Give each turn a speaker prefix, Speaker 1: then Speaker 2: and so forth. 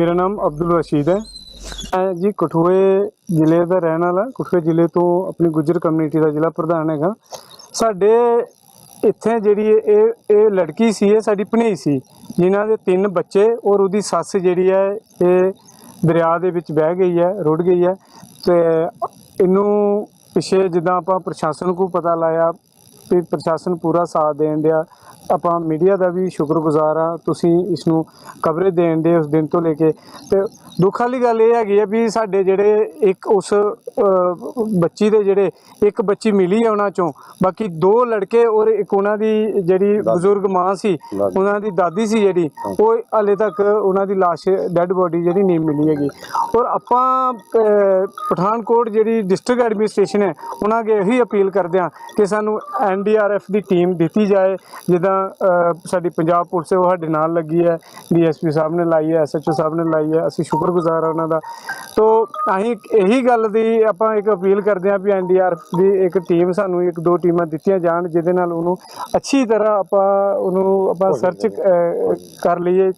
Speaker 1: ਮੇਰਾ ਨਾਮ ਅਬਦੁਲ ਰਸ਼ੀਦ ਹੈ। ਮੈਂ ਜੀ ਕਠੂਏ ਜ਼ਿਲ੍ਹੇ ਦਾ ਰਹਿਣ ਵਾਲਾ, ਕਠੂਏ ਜ਼ਿਲ੍ਹੇ ਤੋਂ ਆਪਣੀ ਗੁੱਜਰ ਕਮਿਊਨਿਟੀ ਦਾ ਜ਼ਿਲ੍ਹਾ ਪ੍ਰਧਾਨ ਹੈਗਾ। ਸਾਡੇ ਇੱਥੇ ਜਿਹੜੀ ਇਹ, ਇਹ- ਲੜਕੀ ਸੀ, ਇਹ ਸਾਡੀ ਭਣੇਈ ਸੀ, ਜਿਨ੍ਹਾਂ ਦੇ ਤਿੰਨ ਬੱਚੇ, ਔਰ ਉਹਦੀ ਸੱਸ ਜਿਹੜੀ ਹੈ, ਇਹ ਦਰਿਆ ਦੇ ਵਿੱਚ ਬਹਿ ਗਈ ਹੈ, ਰੁੜ ਗਈ ਹੈ। ਤੇ ਇਹਨੂੰ ਪਿਛੇ ਜਿੱਦਾਂ ਆਪਾਂ ਪ੍ਰਸ਼ਾਸਨ ਨੂੰ ਪਤਾ ਲਾਇਆ ਵੀ ਪ੍ਰਸ਼ਾਸਨ ਪੂਰਾ ਸਾਥ ਦੇਣ ਡਿਆ। ਆਪਾਂ ਮੀਡੀਆ ਦਾ ਵੀ ਸ਼ੁਕਰਗੁਜ਼ਾਰ ਆ ਤੁਸੀਂ ਇਸ ਨੂੰ ਕਵਰੇਜ ਦੇਣ ਦੇ ਉਸ ਦਿਨ ਤੋਂ ਲੈ ਕੇ। ਤੇ ਦੁੱਖ ਵਾਲੀ ਗੱਲ ਇਹ ਹੈਗੀ ਆ ਵੀ ਸਾਡੇ ਜਿਹੜੇ ਇੱਕ ਉਸ ਬੱਚੀ ਦੇ ਜਿਹੜੇ ਇੱਕ ਬੱਚੀ ਮਿਲੀ ਆ ਉਹਨਾਂ ਚੋਂ ਬਾਕੀ ਦੋ ਲੜਕੇ ਔਰ ਇੱਕ ਉਹਨਾਂ ਦੀ ਜਿਹੜੀ ਬਜ਼ੁਰਗ ਮਾਂ ਸੀ ਉਹਨਾਂ ਦੀ ਦਾਦੀ ਸੀ ਜਿਹੜੀ ਉਹ ਹਲੇ ਤੱਕ ਉਹਨਾਂ ਦੀ ਲਾਸ਼ ਡੈੱਡ ਬੋਡੀ ਜਿਹੜੀ ਨਹੀਂ ਮਿਲੀ ਹੈਗੀ। ਔਰ ਆਪਾਂ ਪਠਾਨਕੋਟ ਜਿਹੜੀ ਡਿਸਟ੍ਰਿਕਟ ਐਡਮਿਨਿਸਟ੍ਰੇਸ਼ਨ ਹੈ ਉਹਨਾਂ ਅੱਗੇ ਇਹੀ ਅਪੀਲ ਕਰਦੇ ਹਾਂ ਕਿ ਸਾਨੂੰ ਐਨਡੀਆਰਐਫ ਦੀ ਟੀਮ ਦਿੱਤੀ ਜਾਏ ਜਿੱਦਾਂ ਸਾਡੀ ਪੰਜਾਬ ਪੁਲਿਸ ਉਹ ਸਾਡੇ ਨਾਲ ਲੱਗੀ ਹੈ ਡੀਐਸਪੀ ਸਾਹਿਬ ਨੇ ਲਾਈ ਹੈ ਐਸਐਚਓ ਸਾਹਿਬ ਨੇ ਲਾਈ ਹੈ ਅਸੀਂ ਸ਼ੁਕਰਗੁਜ਼ਾਰ ਹਾਂ ਉਹਨਾਂ ਦਾ। ਤੋਂ ਅਸੀਂ ਇਹੀ ਗੱਲ ਦੀ ਆਪਾਂ ਇੱਕ ਅਪੀਲ ਕਰਦੇ ਹਾਂ ਵੀ ਐਨਡੀਆਰਐਫ ਦੀ ਇੱਕ ਟੀਮ ਸਾਨੂੰ ਇੱਕ ਦੋ ਟੀਮਾਂ ਦਿੱਤੀਆਂ ਜਾਣ ਜਿਹਦੇ ਨਾਲ ਉਹਨੂੰ ਅੱਛੀ ਤਰ੍ਹਾਂ ਆਪਾਂ ਉਹਨੂੰ ਆਪਾਂ ਸਰਚ ਕਰ ਲਈਏ